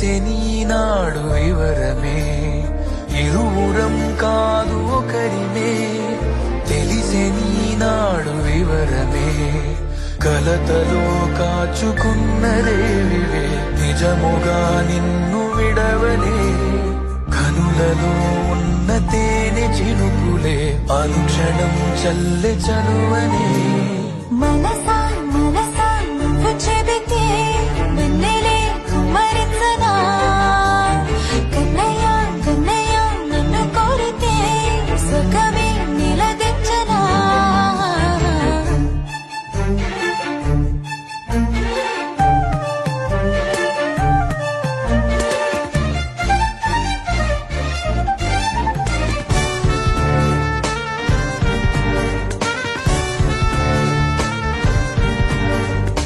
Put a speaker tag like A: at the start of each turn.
A: చేసే తెలిసెనీనాడు వివరమే. ఇరువురం కాదు ఒకరిమే. తెలిసే తెలిసెనీనాడు వివరమే. కలతలో కాచుకున్నదేవివే నిజముగా నిన్ను విడవలే. కనులలో ఉన్న తేనె చినుకులే. అనుక్షణం చల్లె చనువనే.